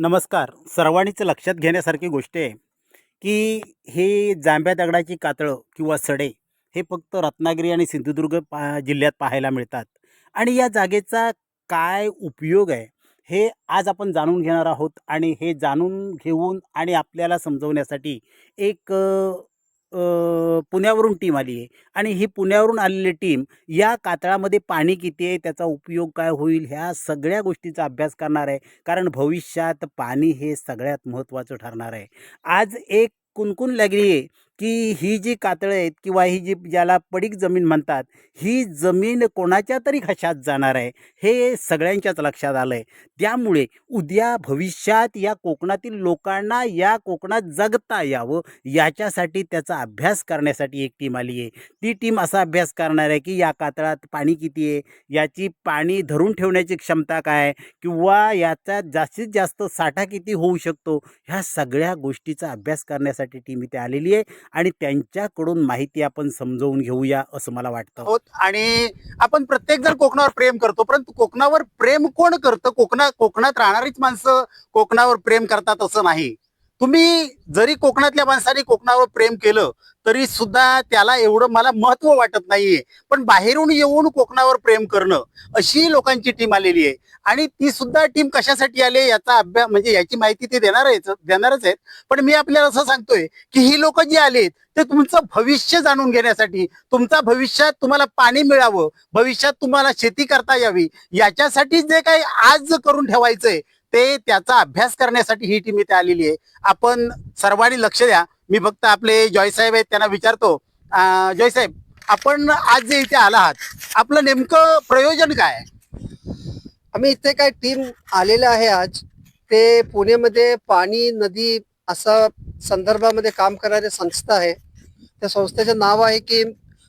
नमस्कार. सर्वांनीच लक्षात घेण्यासारखी गोष्ट आहे की हे जांभ्या दगडाची कातळं किंवा सडे हे फक्त रत्नागिरी आणि सिंधुदुर्ग पा जिल्ह्यात पाहायला मिळतात. आणि या जागेचा काय उपयोग आहे हे आज आपण जाणून घेणार आहोत आणि हे जाणून घेऊन आणि आपल्याला समजवण्यासाठी एक पुण्यावरून टीम आली आहे. आणि ही पुण्यावरून आलेली टीम या कातळामध्ये पाणी किती आहे त्याचा उपयोग काय होईल ह्या सगळ्या गोष्टीचा अभ्यास करणार आहे. कारण भविष्यात पाणी हे सगळ्यात महत्त्वाचं ठरणार आहे. आज एक कुणकुण लागली आहे. की ही जी कातळं आहेत किंवा ही जी ज्याला पडीक जमीन म्हणतात ही जमीन कोणाच्या तरी घशात जाणार आहे? हे सगळ्यांच्याच लक्षात आलं आहे त्यामुळे उद्या भविष्यात या कोकणातील लोकांना या कोकणात जगता यावं याच्यासाठी त्याचा अभ्यास करण्यासाठी एक टीम आली आहे. ती टीम असा अभ्यास करणार आहे की या कातळात पाणी किती आहे? याची पाणी धरून ठेवण्याची क्षमता काय किंवा याचा जास्तीत जास्त साठा किती होऊ शकतो? ह्या सगळ्या गोष्टीचा अभ्यास करण्यासाठी टीम इथे आलेली आहे. आणि त्यांच्याकडून माहिती आपण समजवून घेऊया असं मला वाटतं. आणि आपण प्रत्येक जण कोकणावर प्रेम करतो परंतु कोकणावर प्रेम कोण करतं? कोकणा कोकणात राहणारीच माणसं कोकणावर प्रेम करतात असं नाही. तुम्ही जरी कोकणातल्या माणसाने कोकणावर प्रेम केलं तरी सुद्धा त्याला एवढं मला महत्त्व वाटत नाहीये. पण बाहेरून येऊन कोकणावर प्रेम करणं अशी लोकांची टीम आलेली आहे. आणि ती सुद्धा टीम कशासाठी आली याचा अभ्यास म्हणजे याची माहिती ते देणार आहे देणारच आहेत. पण मी आपल्याला असं सांगतोय की ही लोक जी आलीत ते तुमचं भविष्य जाणून घेण्यासाठी तुमचा भविष्यात तुम्हाला पाणी मिळावं भविष्यात तुम्हाला शेती करता यावी याच्यासाठी जे काही आज करून ठेवायचंय ते त्याचा अभ्यास करण्यासाठी ही टीम इथे आलेली आहे. आपण सर्वांनी लक्ष द्या. मी फक्त आपले जॉय साहेब आहेत त्यांना विचारतो. जॉयसाहेब जॉय साहेब आपण आज जे इथे आला आहात आपलं नेमकं प्रयोजन काय आहे? आम्ही इथे काय टीम आलेलं आहे आज. ते पुण्यामध्ये पाणी नदी असा संदर्भामध्ये काम करणारी संस्था आहे. त्या संस्थेचं नाव आहे की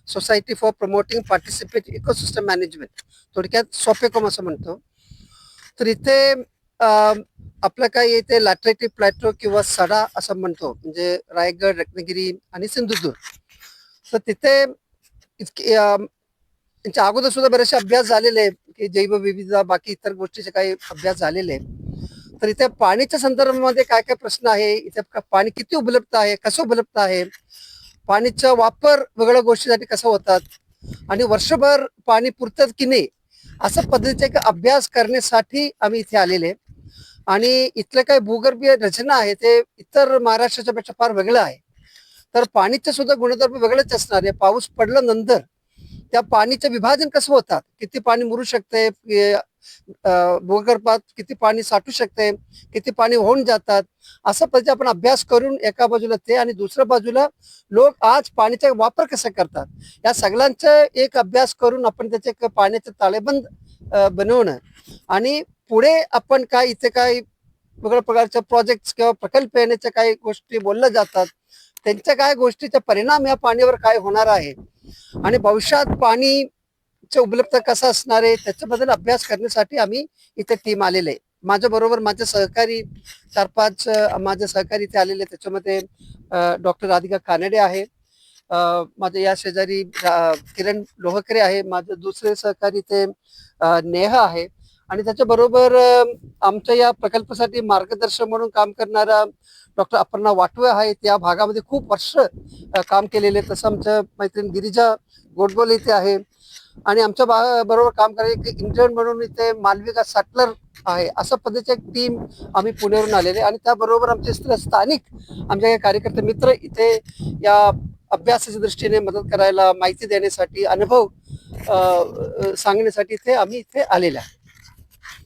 society for promoting participate ecosystem management थोडक्यात सोपेकॉम असं म्हणतो. तर इथे आपलं काय इथे लॅटरेटी प्लॅटो किंवा सडा असं म्हणतो म्हणजे रायगड रत्नागिरी आणि सिंधुदुर्ग. तर तिथे इतके त्यांच्या अगोदर सुद्धा बरेचसे अभ्यास झालेले आहेत की जैवविविधता बाकी इतर गोष्टीचे काही अभ्यास झालेले आहेत. तर इथे पाण्याच्या संदर्भामध्ये काय काय प्रश्न आहे? इथे पाणी किती उपलब्ध आहे? कसं उपलब्ध आहे? पाणीचा वापर वेगळ्या गोष्टीसाठी कसा होतात? आणि वर्षभर पाणी पुरतात की नाही? असं पद्धतीचा एक अभ्यास करण्यासाठी आम्ही इथे आलेले आहे. आणि इथलं काय भूगर्भीय रचना आहे ते इतर महाराष्ट्राच्या पेक्षा फार वेगळं आहे. तर पाणीचे सुद्धा गुणधर्म वेगळेच असणार आहे. पाऊस पडल्यानंतर त्या पाणीचं विभाजन कसं होतात? किती पाणी मुरू शकते? भूगर्भात किती पाणी साठू शकते? किती पाणी होऊन जातात? असं पद्धती आपण अभ्यास करून एका बाजूला ते आणि दुसऱ्या बाजूला लोक आज पाण्याचा वापर कसा करतात? या सगळ्यांचा एक अभ्यास करून आपण त्याचे एक पाण्याचे ताळेबंद बनवणं. आणि पुढे आपण काय इथे काय वेगळ्या प्रकारच्या प्रोजेक्ट किंवा प्रकल्प येण्याच्या काही गोष्टी बोलल्या जातात त्यांच्या काय गोष्टीचा परिणाम या पाण्यावर काय होणार आहे? आणि भविष्यात पाणी उपलब्ध कसं असणार आहे? त्याच्याबद्दल अभ्यास करण्यासाठी आम्ही इथे टीम आलेले. आहे माझ्या बरोबर माझे सहकारी चार पाच माझे सहकारी इथे आलेले. त्याच्यामध्ये डॉक्टर राधिका कानडे आहे. अं, माझ्या या शेजारी किरण लोहकरे आहे. माझे दुसरे सहकारी इथे नेहा आहे. आणि त्याच्याबरोबर आमच्या या प्रकल्पासाठी मार्गदर्शक म्हणून काम करणारा डॉक्टर अपर्णा वाटवे आहेत. या भागामध्ये खूप वर्ष काम केलेले तसं आमच्या मैत्रीण गिरिजा गोडबोल इथे आहे. आणि आमच्या बा- बरोबर काम करायचे इंटर्न म्हणून इथे मालविका सॅटलर आहे. असं पद्धतीची एक टीम आम्ही पुण्यावरून आलेले आणि त्याबरोबर आमचे स्थानिक आमच्या काही कार्यकर्ते मित्र इथे या अभ्यासाच्या दृष्टीने मदत करायला माहिती देण्यासाठी अनुभव सांगण्यासाठी इथे आम्ही इथे आलेले आहे.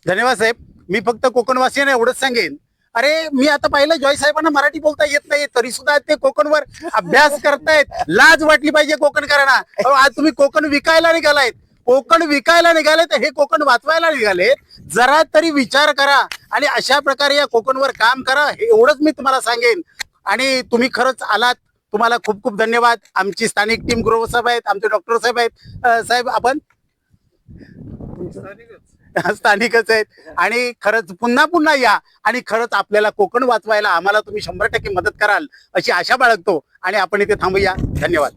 धन्यवाद साहेब. मी फक्त कोकणवासियांना एवढंच सांगेन. अरे मी आता पाहिलं जॉय साहेबांना मराठी बोलता येत नाही तरी सुद्धा ते कोकणवर अभ्यास करतायत. लाज वाटली पाहिजे कोकणकरांना. आज तुम्ही कोकण विकायला निघालायत. कोकण विकायला निघाले तर हे कोकण वाचवायला निघाले जरा तरी विचार करा आणि अशा प्रकारे या कोकणवर काम करा हे एवढंच मी तुम्हाला सांगेन. आणि तुम्ही खरंच आलात. तुम्हाला खूप खूप धन्यवाद. आमची स्थानिक टीम गुरुसाहेब आहेत आमचे डॉक्टर साहेब आहेत. साहेब आपण स्थानिकच आहेत. आणि खरंच पुन्हा पुन्हा या. आणि खरंच आपल्याला कोकण वाचवायला आम्हाला तुम्ही शंभर टक्के मदत कराल अशी आशा बाळगतो. आणि आपण इथे थांबूया. धन्यवाद.